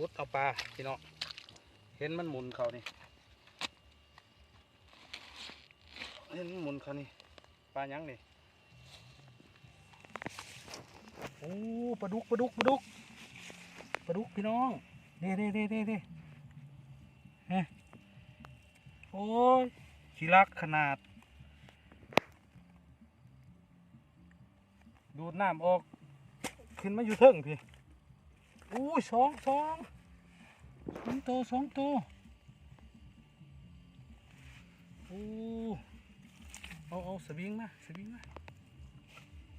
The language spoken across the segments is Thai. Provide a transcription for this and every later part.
ขุดเอาปลาพี่น้องเห็นมันหมุนเขานี่เห็นมันหมุนเขานี่ปลายังนี่โอ้ปลาดุกปลาดุกปลาดุกปลาดุกพี่น้องเด้เด้เด้เด้เด้เฮ้โอ้ยขีรักขนาด ดูดน้ำออก ขึ้นมาอยู่เทิงพี่ อู้ยสองสองสองตัวสองตัวโอ้เอาเอาสวิงมาสวิงมา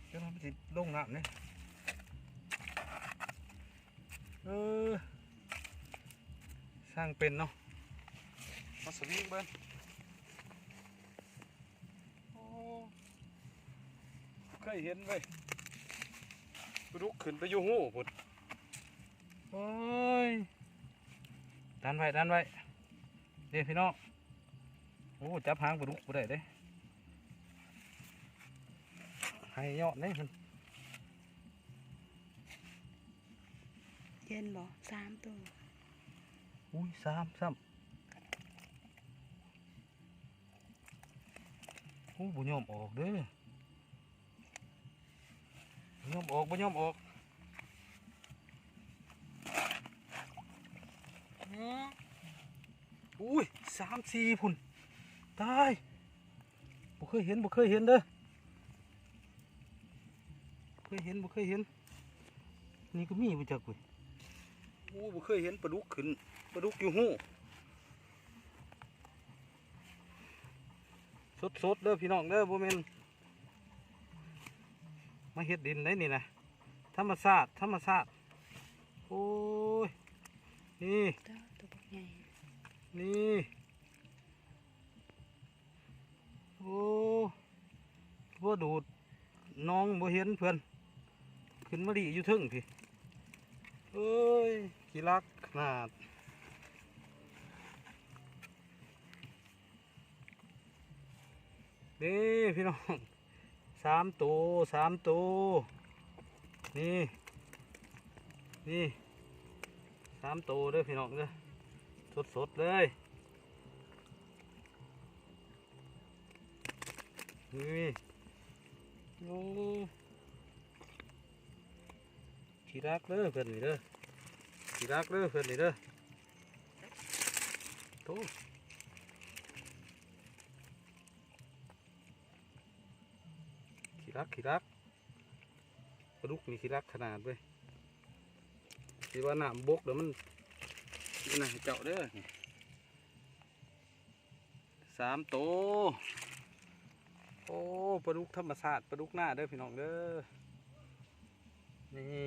เดี๋ยวเราไปติดลงน้ำเนี่ยเออสร้างเป็นเนาะเอาสวิงเบิ้งโอ้เคยเห็นเว้ลุกขึ้นไปอยู่หูพุด ยดันไว้ดันไว้เดี๋ยวพี่น้องโอ้จับหางปลาดุกบ่ได้เด้ให้ยอดเด้มันเย็นบ่สามตัวอุ้ยสามซ้ำโอ้บ่ยอมออกเด้อบ่ยอมออกบ่ยอมออกอุ้ยสามสี่พุ่นตายบ่เคยเห็นบ่เคยเห็นเด้อเคยเห็นบ่เคยเห็น นี่ก็มีบ่จักเว้ยโอ้บ่เคยเห็นปลาดุกขึ้นปลาดุกอยู่หูสดๆเด้อพี่น้องเด้อบ่แม่นมาเฮ็ดดินได้นี่นะธรรมชาติธรรมชาติโอ้ยนี่ ตัวตัวบักใหญ่ นี่โอ้บ่ ดูดน้องบ่เห็นเพื่อนขึ้นมาดีอยู่ทึงพี่เอ้ยขี้รักขนาดนี่พี่น้องสามตัวสามตัวนี่นี่สามตัวเด้อพี่น้องเด้อสดๆเลยนี่ โอ้ขี้รักเด้อเพื่อนนี่เด้อขี้รักเด้อเพื่อนนี่เด้อโตขี้รักขี้รักปลาดุกนี่ขี้รักขนาดเว้ยที่ว่าน้ำบกเดี๋ยวมันนี่นะเจ้าเด้อนี่สามโต โอ้ปลาลุกธรรมชาติปลาลุกหน้าเด้อพี่น้องเด้อนี่